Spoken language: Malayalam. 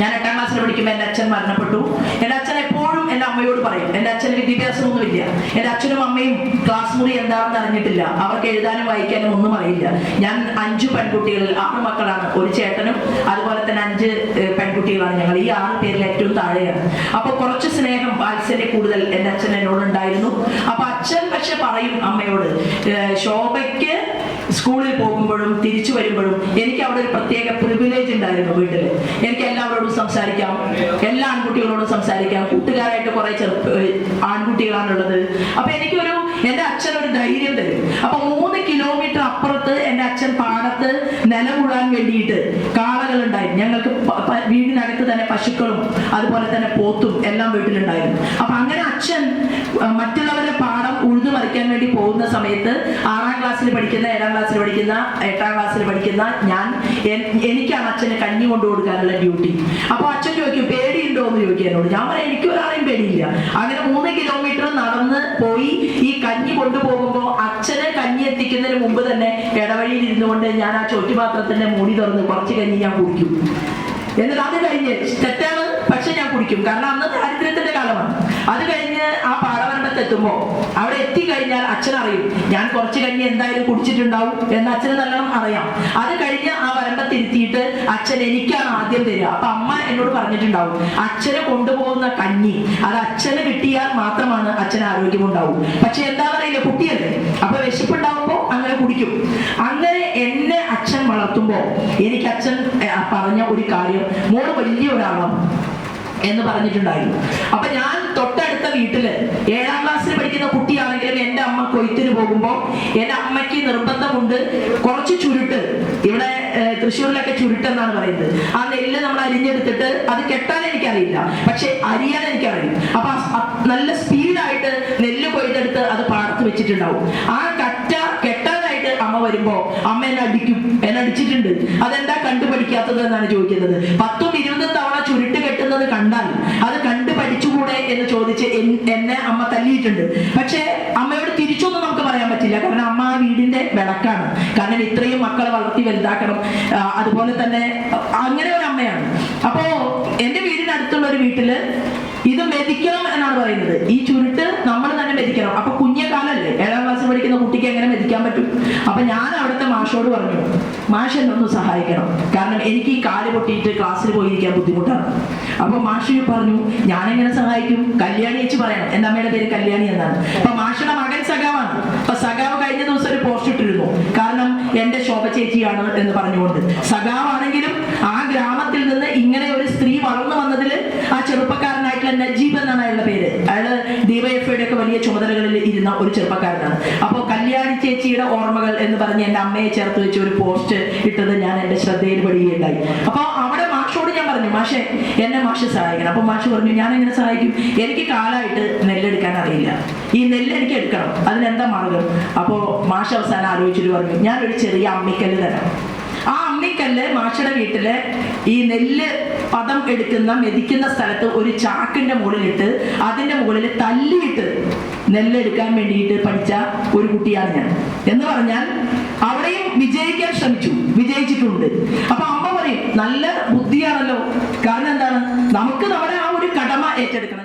ഞാൻ എട്ടാം ക്ലാസ്സിൽ പഠിക്കുമ്പോൾ എന്റെ അച്ഛൻ മരണപ്പെട്ടു. എന്റെ അച്ഛൻ എപ്പോഴും എന്റെ അമ്മയോട് പറയും എന്റെ അച്ഛന് വിദ്യാഭ്യാസമൊന്നുമില്ല. എന്റെ അച്ഛനും അമ്മയും ക്ലാസ് മുറി എന്താണെന്ന് അറിഞ്ഞിട്ടില്ല. അവർക്ക് എഴുതാനും വായിക്കാനും ഒന്നും അറിയില്ല. ഞാൻ അഞ്ചു പെൺകുട്ടികളിൽ ആറ് മക്കളാണ് ഒരു ചേട്ടനും അതുപോലെ തന്നെ അഞ്ച് പെൺകുട്ടികളാണ് ഞങ്ങൾ. ഈ ആറ് പേരിൽ ഏറ്റവും താഴെയാണ്. അപ്പോൾ കുറച്ച് സ്നേഹം വാത്സല്യം കൂടുതൽ എന്റെ അച്ഛൻ എന്നോട് ഉണ്ടായിരുന്നു അപ്പൊ അച്ഛൻ പക്ഷെ പറയും അമ്മയോട് ശോഭയ്ക്ക് പോകുമ്പോഴും തിരിച്ചു വരുമ്പോഴും എനിക്ക് അവിടെ ഒരു പ്രത്യേക പ്രിവിലേജ് ഉണ്ടായിരുന്നു വീട്ടിൽ. എനിക്ക് എല്ലാവരോടും സംസാരിക്കാം. എല്ലാ ആൺകുട്ടികളോടും സംസാരിക്കാം. കൂട്ടുകാരായിട്ട് കുറെ ചെറുപ്പ ആൺകുട്ടികളാണുള്ളത്. അപ്പൊ എനിക്കൊരു എന്റെ അച്ഛൻ ഒരു ധൈര്യം തരും. അപ്പൊ മൂന്ന് കിലോമീറ്റർ അപ്പുറത്ത് എന്റെ അച്ഛൻ പാടത്ത് നിലമുഴാൻ വേണ്ടിയിട്ട് കാളകൾ ഉണ്ടായിരുന്നു ഞങ്ങൾക്ക് വീടിനകത്ത് തന്നെ പശുക്കളും അതുപോലെ തന്നെ പോത്തും എല്ലാം വീട്ടിലുണ്ടായിരുന്നു. അപ്പൊ അങ്ങനെ അച്ഛൻ വേണ്ടി പോകുന്ന സമയത്ത് ആറാം ക്ലാസ്സിൽ പഠിക്കുന്ന ഏഴാം ക്ലാസ്സിൽ പഠിക്കുന്ന എട്ടാം ക്ലാസ്സിൽ പഠിക്കുന്ന ഞാൻ എനിക്കാണ് അച്ഛന് കഞ്ഞി കൊണ്ടു കൊടുക്കാനുള്ള ഡ്യൂട്ടി അപ്പോൾ അച്ഛൻ ചോദിക്കും പേടിയുണ്ടോ? എന്ന് ചോദിക്കും എന്നോട്. ഞാൻ പറയാം എനിക്ക് ഒരാളെയും പേടിയില്ല. അങ്ങനെ മൂന്ന് കിലോമീറ്റർ നടന്ന് പോയി ഈ കഞ്ഞി കൊണ്ടുപോകുമ്പോൾ അച്ഛന് കഞ്ഞി എത്തിക്കുന്നതിന് മുമ്പ് തന്നെ ഇടവഴിയിൽ ഇരുന്നുകൊണ്ട് ഞാൻ ആ ചോറ്റുപാത്രത്തിന്റെ മൂടി തുറന്ന് കുറച്ച് കഞ്ഞി ഞാൻ കുടിക്കും. എന്നിട്ട് അത് കഴിഞ്ഞ് തെറ്റാണ് പക്ഷെ ഞാൻ കുടിക്കും. കാരണം അന്ന് ദാരിദ്ര്യത്തിന്റെ കാലമാണ്. അത് കഴിഞ്ഞ് ആ പാടവരമ്പത്ത് എത്തി അവിടെ എത്തിക്കഴിഞ്ഞാൽ അച്ഛൻ അറിയും ഞാൻ കുറച്ച് കഞ്ഞി എന്തായാലും കുടിച്ചിട്ടുണ്ടാവും എന്ന് അച്ഛന് നല്ലോണം അറിയാം. അത് കഴിഞ്ഞ് ആ വരമ്പ തിരുത്തിയിട്ട് അച്ഛൻ എനിക്കാണ് ആദ്യം തരിക. അപ്പൊ അമ്മ എന്നോട് പറഞ്ഞിട്ടുണ്ടാവും അച്ഛന് കൊണ്ടുപോകുന്ന കഞ്ഞി അത് അച്ഛന് കിട്ടിയാൽ മാത്രമാണ് അച്ഛന് ആരോഗ്യമുണ്ടാവും. പക്ഷെ എന്താ പറയില്ല കുട്ടിയല്ലേ? അപ്പൊ വിശപ്പുണ്ടാവുമ്പോ അങ്ങനെ കുടിക്കും. അങ്ങനെ എന്നെ അച്ഛൻ വളർത്തുമ്പോ എനിക്ക് അച്ഛൻ പറഞ്ഞ ഒരു കാര്യം മോൾ വലിയ ഒരാളാണ്. എന്ന് പറഞ്ഞിട്ടുണ്ടായിരുന്നു. അപ്പൊ ഞാൻ തൊട്ടടുത്ത വീട്ടിൽ ഏഴാം ക്ലാസ്സിൽ പഠിക്കുന്ന കുട്ടിയാണെങ്കിലും എന്റെ അമ്മ കൊയ്ത്തിന് പോകുമ്പോൾ എന്റെ അമ്മയ്ക്ക് നിർബന്ധമുണ്ട് കുറച്ച് ചുരുട്ട്. ഇവിടെ തൃശ്ശൂരിലൊക്കെ ചുരുട്ടെന്നാണ് പറയുന്നത്. ആ നെല്ല് നമ്മൾ അരിഞ്ഞെടുത്തിട്ട് അത് കെട്ടാൻ എനിക്കറിയില്ല. പക്ഷെ അരിയാൻ എനിക്കറിയും. അപ്പൊ നല്ല സ്പീഡായിട്ട് നെല്ല് കൊയ്തെടുത്ത് അത് പാർത്ത് വെച്ചിട്ടുണ്ടാവും. ആ കറ്റ കെട്ടാനായിട്ട് അമ്മ വരുമ്പോ അമ്മ എന്നെ അടിക്കും. എന്നെ അടിച്ചിട്ടുണ്ട്. അതെന്താ കണ്ടുപഠിക്കാത്തത് എന്നാണ് ചോദിക്കുന്നത്. പത്തും ഇരുപതും തവണ കണ്ടാൽ അത് കണ്ട് പഠിച്ചുകൂടെ എന്ന് ചോദിച്ച് എന്നെ അമ്മ തല്ലിയിട്ടുണ്ട്. പക്ഷേ അമ്മയോട് തിരിച്ചൊന്നും നമുക്ക് പറയാൻ പറ്റില്ല. കാരണം അമ്മ ആ വീടിന്റെ വിളക്കാണ്. കാരണം ഇത്രയും മക്കളെ വളർത്തി വലുതാക്കണം. അതുപോലെ തന്നെ അങ്ങനെ ഒരു അമ്മയാണ്. അപ്പോ എന്റെ വീടിനടുത്തുള്ള ഒരു വീട്ടിൽ ഇത് മെതിക്കണം എന്നാണ് പറയുന്നത്. ഈ ചുരുട്ട് നമ്മൾ തന്നെ മെതിക്കണം. അപ്പൊ കുഞ്ഞ കാലല്ലേ? ഏഴാം ക്ലാസ്സിൽ പഠിക്കുന്ന കുട്ടിക്ക് എങ്ങനെ മെതിക്കാൻ പറ്റും? അപ്പൊ ഞാൻ അവിടുത്തെ മാഷോട് പറഞ്ഞു മാഷ് എന്നൊന്ന് സഹായിക്കണം. കാരണം എനിക്ക് ഈ കാൽ പൊട്ടിയിട്ട് ക്ലാസ്സിൽ പോയിരിക്കാൻ ബുദ്ധിമുട്ടാണ്. അപ്പൊ മാഷ് പറഞ്ഞു ഞാൻ എങ്ങനെ സഹായിക്കും? കല്യാണി വെച്ച് പറയണം. എന്റെ അമ്മയുടെ പേര് കല്യാണി എന്നാണ്. അപ്പൊ മാഷിയുടെ മകൻ സഖാവാണ്. അപ്പൊ സഖാവ് കഴിഞ്ഞ ദിവസം ഒരു പോസ്റ്റ് ഇട്ടിരുന്നു. കാരണം എന്റെ ശോഭ ചേച്ചിയാണ് എന്ന് പറഞ്ഞുകൊണ്ട്. സഖാവാണെങ്കിലും ആ ഗ്രാമത്തിൽ നിന്ന് ഇങ്ങനെ ഒരു സ്ത്രീ വളർന്നു വന്നതിൽ ആ ചെറുപ്പക്കാരനായിട്ടുള്ള നജീബ് എന്നാണ് അയാളുടെ പേര്. അയാൾ ഡിവൈഎഫ്ഐയുടെ ഒക്കെ വലിയ ചുമതലകളിൽ ഇരുന്ന ഒരു ചെറുപ്പക്കാരനാണ്. അപ്പോൾ കല്യാണി ചേച്ചിയുടെ ഓർമ്മകൾ എന്ന് പറഞ്ഞ് എന്റെ അമ്മയെ ചേർത്ത് വെച്ച് ഒരു പോസ്റ്റ് ഇട്ടത് ഞാൻ എന്റെ ശ്രദ്ധയിൽ പെടുകയുണ്ടായി. അപ്പോൾ അവിടെ പറഞ്ഞു മാഷെ എന്നെ മാഷ് സഹായിക്കണം. അപ്പൊ മാഷ് പറഞ്ഞു ഞാൻ എങ്ങനെ സഹായിക്കും? എനിക്ക് കാലായിട്ട് നെല്ലെടുക്കാൻ അറിയില്ല. ഈ നെല്ല് എനിക്ക് എടുക്കണം. അതിനെന്താ മാർഗം? അപ്പോ മാഷ് അവസാനം ആലോചിച്ചിട്ട് പറഞ്ഞു ഞാനൊരു ചെറിയ അമ്മിക്കല്ല് തരാം. ആ അമ്മിക്കല്ല് മാഷയുടെ വീട്ടിൽ ഈ നെല്ല് പദം എടുക്കുന്ന മെതിക്കുന്ന സ്ഥലത്ത് ഒരു ചാക്കിന്റെ മുകളിലിട്ട് അതിന്റെ മുകളിൽ തല്ലിയിട്ട് നെല്ലെടുക്കാൻ വേണ്ടിയിട്ട് പഠിച്ച ഒരു കുട്ടിയാണ് ഞാൻ. എന്ന് പറഞ്ഞാൽ അവിടെയും വിജയിക്കാൻ ശ്രമിച്ചു. വിജയിച്ചിട്ടുണ്ട്. അപ്പൊ അമ്മ പറയും നല്ല ബുദ്ധിയാണല്ലോ. കാരണം എന്താണ്? നമുക്ക് നമ്മുടെ ആ ഒരു കടമ ഏറ്റെടുക്കണം.